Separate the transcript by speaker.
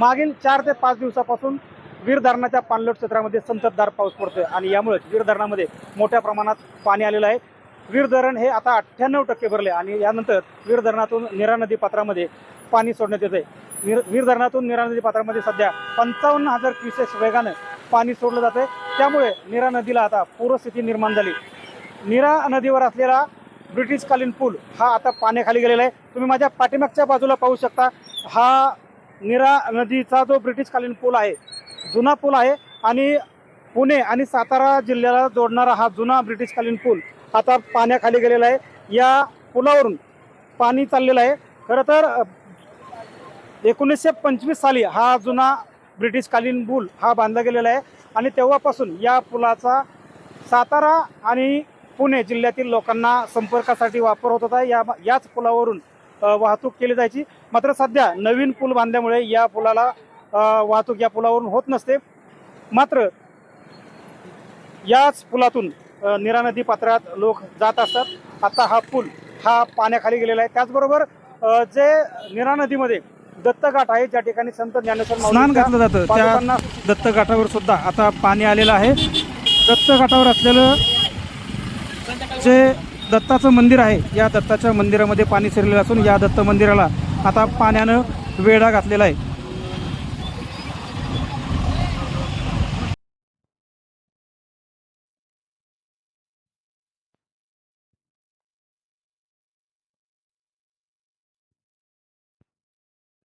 Speaker 1: मागील चार ते पाच दिवसापासून वीर धरणाच्या पाणलोट क्षेत्रामध्ये संततधार पाऊस पडतोय आणि यामुळेच वीर धरणामध्ये मोठ्या प्रमाणात पाणी आलेलं आहे. वीर धरण हे आता अठ्ठ्याण्णव टक्के भरले आणि यानंतर वीर धरणातून निरा नदी पात्रामध्ये पाणी सोडण्यात येते वीर वीर धरणातून निरा नदी पात्रामध्ये सध्या पंचावन्न हजार क्युसेक्स वेगानं पाणी सोडलं जाते त्यामुळे निरा नदीला आता पूरस्थिती निर्माण झाली. निरा नदीवर असलेला ब्रिटिशकालीन पूल हा आता पाण्याखाली गेलेला आहे. तुम्ही माझ्या पाठीमागच्या बाजूला पाहू शकता. हा निरा नदीचा जो ब्रिटिशकालीन पूल आहे जुना पूल आहे आणि पुणे आणि सातारा जिल्ह्याला जोडणारा हा जुना ब्रिटिशकालीन पूल आता पाण्याखाली गेलेला आहे. या पुलावरून पाणी चाललेलं आहे. खरं तर एकोणीसशे पंचवीस साली हा जुना ब्रिटिशकालीन पूल हा बांधला गेलेला आहे आणि तेव्हापासून या पुलाचा सातारा आणि पुणे जिल्ह्यातील लोकांना संपर्कासाठी वापर होत होता. या याच पुलावरून वाहतूक केली जायची. मात्र सध्या नवीन पूल बांधल्यामुळे या पुलाला वाहतूक या पुलावरून होत नसते. मात्र याच पुलातून निरा नदी पात्रात लोक जात असतात. आता हा पूल हा पाण्याखाली गेलेला आहे. त्याचबरोबर जे निरा नदीमध्ये दत्तघाट आहे ज्या ठिकाणी संत ज्ञानेश्वर
Speaker 2: स्नान घातलं जातं. त्या दत्तघाटावर सुद्धा आता पाणी आलेलं आहे. दत्तघाटावर असलेलं जे दत्ताचं मंदिर आहे. या दत्ताच्या मंदिरामध्ये पाणी शिरलेलं असून या दत्त मंदिराला आता पाण्यानं वेढा घातलेला आहे.